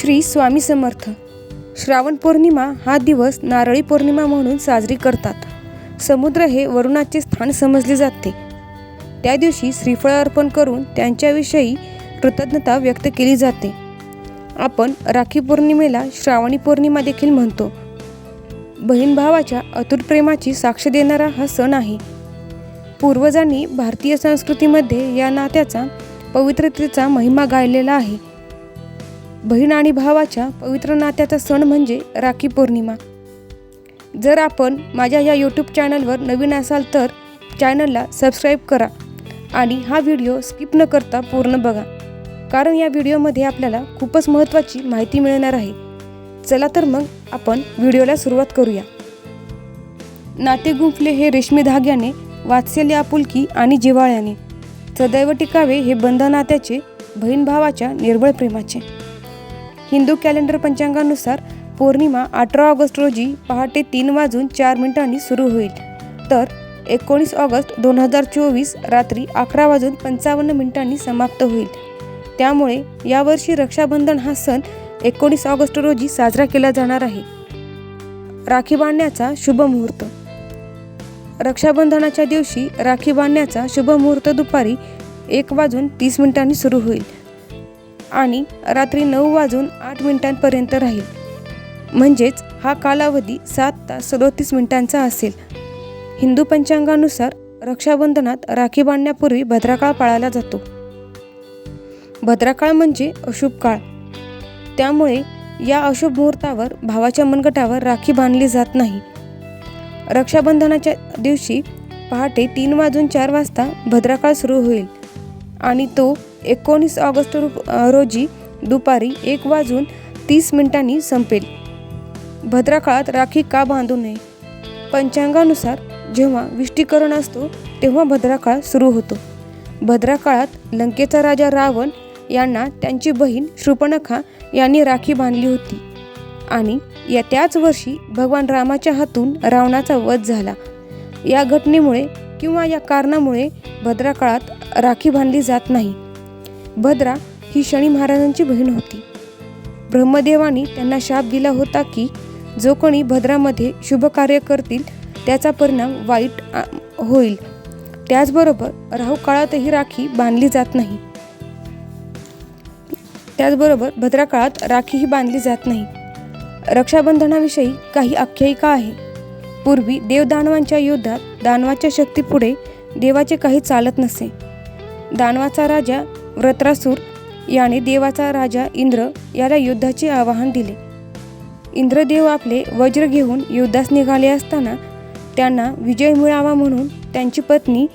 श्री स्वामी समर्थ. श्रावण पौर्णिमा हा दिवस नारळी पौर्णिमा म्हणून साजरी करतात. समुद्र हे वरुणाचे स्थान समजले जाते. त्या दिवशी श्रीफळ अर्पण करून त्यांच्याविषयी कृतज्ञता व्यक्त केली जाते. आपण राखी पौर्णिमेला श्रावणी पौर्णिमा देखील म्हणतो. बहीण भावाच्या अतुट प्रेमाची साक्ष देणारा हा सण आहे. पूर्वजांनी भारतीय संस्कृतीमध्ये या नात्याचा पवित्रतेचा महिमा गायलेला आहे. बहीण आणि भावाच्या पवित्र नात्याचा सण म्हणजे राखी पौर्णिमा. जर आपण माझ्या या यूट्यूब चॅनलवर नवीन असाल तर चॅनलला सबस्क्राईब करा आणि हा व्हिडिओ स्किप न करता पूर्ण बघा. कारण या व्हिडिओमध्ये आपल्याला खूपच महत्त्वाची माहिती मिळणार आहे. चला तर मग आपण व्हिडिओला सुरुवात करूया. नाते गुंफले हे रेशमी धाग्याने वात्सल्य आपुलकी आणि जिव्हाळ्याने. सदैव टिकावे हे बंध नात्याचे बहीण भावाच्या निर्बळ प्रेमाचे. हिंदू कॅलेंडर पंचांगानुसार पौर्णिमा अठरा ऑगस्ट रोजी पहाटे तीन वाजून चार मिनिटांनी सुरू होईल. तर एकोणीस ऑगस्ट दोन हजार चोवीस रात्री अकरा वाजून पंचावन्न मिनिटांनी समाप्त होईल. त्यामुळे यावर्षी रक्षाबंधन हा सण एकोणीस ऑगस्ट रोजी साजरा केला जाणार आहे. राखी बांधण्याचा शुभ मुहूर्त. रक्षाबंधनाच्या दिवशी राखी बांधण्याचा शुभ मुहूर्त दुपारी एक वाजून तीस मिनिटांनी सुरू होईल. आणि रात्री नऊ वाजून आठ मिनिटांपर्यंत राहील. म्हणजेच हा कालावधी सात तास सदोतीस मिनिटांचा असेल. हिंदू पंचांगानुसार रक्षाबंधनात राखी बांधण्यापूर्वी भद्राकाळ पाळला जातो. भद्राकाळ म्हणजे अशुभ काळ. त्यामुळे या अशुभ मुहूर्तावर भावाच्या मनगटावर राखी बांधली जात नाही. रक्षाबंधनाच्या दिवशी पहाटे तीन वाजून चार वाजता भद्राकाळ सुरू होईल आणि तो एकोणीस ऑगस्ट रोजी दुपारी एक वाजून तीस मिनिटांनी संपेल. भद्राकाळात राखी का बांधू नये? पंचांगानुसार जेव्हा विष्टीकरण असतो तेव्हा भद्राकाळ सुरू होतो. भद्राकाळात लंकेचा राजा रावण यांना त्यांची बहीण शृपणखा यांनी राखी बांधली होती. आणि या त्याच वर्षी भगवान रामाच्या हातून रावणाचा वध झाला. या घटनेमुळे किंवा या कारणामुळे भद्रा काळात राखी बांधली जात नाही. भद्रा ही शनी महाराजांची बहीण होती. ब्रह्मदेवानी त्यांना शाप दिला होता की जो कोणी भद्रामध्ये शुभ कार्य करतील त्याचा परिणाम वाईट होईल. त्याचबरोबर राहू काळातही राखी बांधली जात नाही. त्याचबरोबर भद्रा काळात राखीही बांधली जात नाही. रक्षाबंधनाविषयी काही आख्यायिका आहे. पूर्वी देवदानवांच्या युद्धात दानवाच्या शक्तीपुढे देवाचे काही चालत नसे. दानवाचा राजा व्रत्रासूर याने देवाचा राजा इंद्र याला युद्धाचे आवाहन दिले. इंद्रदेव आपले वज्र घेऊन युद्धास निघाले असताना त्यांना विजय मिळावा म्हणून त्यांची पत्नी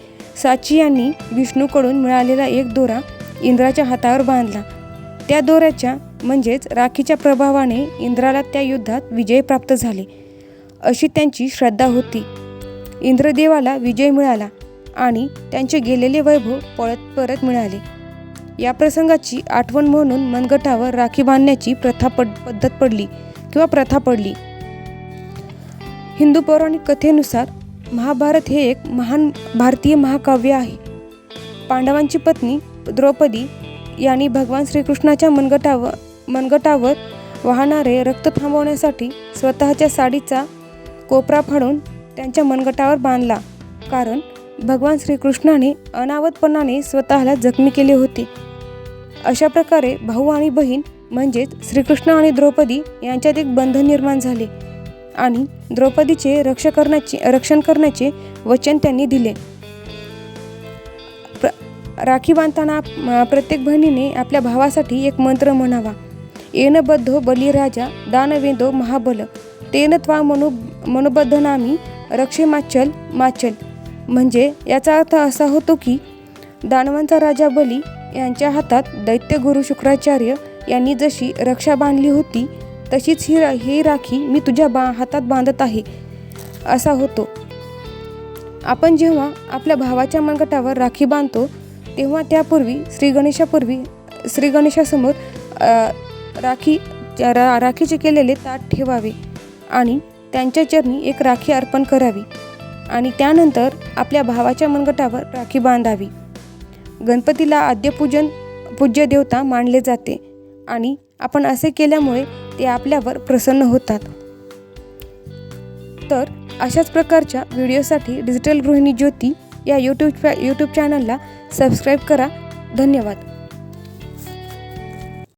साची यांनी विष्णूकडून मिळालेला एक दोरा इंद्राच्या हातावर बांधला. त्या दोऱ्याच्या म्हणजेच राखीच्या प्रभावाने इंद्राला त्या युद्धात विजय प्राप्त झाले. अशी त्यांची श्रद्धा होती. इंद्रदेवाला विजय मिळाला आणि त्यांचे गेलेले वैभव पळत परत मिळाले. या प्रसंगाची आठवण म्हणून मनगटावर राखी बांधण्याची प्रथा पड पद्धत पडली किंवा प्रथा पडली. हिंदू पौराणिक कथेनुसार महाभारत हे एक महान भारतीय महाकाव्य आहे. पांडवांची पत्नी द्रौपदी यांनी भगवान श्रीकृष्णाच्या मनगटावर मनगटावर वाहणारे रक्त थांबवण्यासाठी स्वतःच्या साडीचा कोपरा फाडून त्यांच्या मनगटावर बांधला. कारण भगवान श्रीकृष्णाने अनावतपणाने स्वतःला जखमी केले होते. अशा प्रकारे भाऊ आणि बहीण म्हणजेच श्रीकृष्ण आणि द्रौपदी यांच्यात एक बंधन निर्माण झाले आणि द्रौपदीचे रक्ष करण्याचे रक्षण करण्याचे वचन त्यांनी दिले. प्र राखी बांधताना प्रत्येक बहिणीने आपल्या भावासाठी एक मंत्र म्हणावा. येन बद्धो बलिराजा दानवेंदो महाबल. तेन त्वा मनो मनोबद्ध नामी रक्षे माचल माचल. म्हणजे याचा अर्थ असा होतो की दानवांचा राजा बली यांच्या हातात दैत्य गुरु शुक्राचार्य यांनी जशी रक्षा बांधली होती तशीच ही रा- ही राखी मी तुझ्या बा हातात बांधत आहे असा होतो. आपण जेव्हा आपल्या भावाच्या मनगटावर राखी बांधतो तेव्हा त्यापूर्वी श्री गणेशापूर्वी श्री गणेशासमोर राखी रा राखीचे केलेले ताट ठेवावे आणि त्यांच्या चरणी एक राखी अर्पण करावी आणि त्यानंतर आपल्या भावाच्या मनगटावर राखी बांधावी. गणपतीला आद्यपूजन पूज्य देवता मानले जाते आणि आपण असे केल्यामुळे ते आपल्यावर प्रसन्न होतात. तर अशाच प्रकारच्या व्हिडिओसाठी डिजिटल गृहिणी ज्योती या यूट्यूब यूट्यूब चॅनलला सबस्क्राईब करा. धन्यवाद.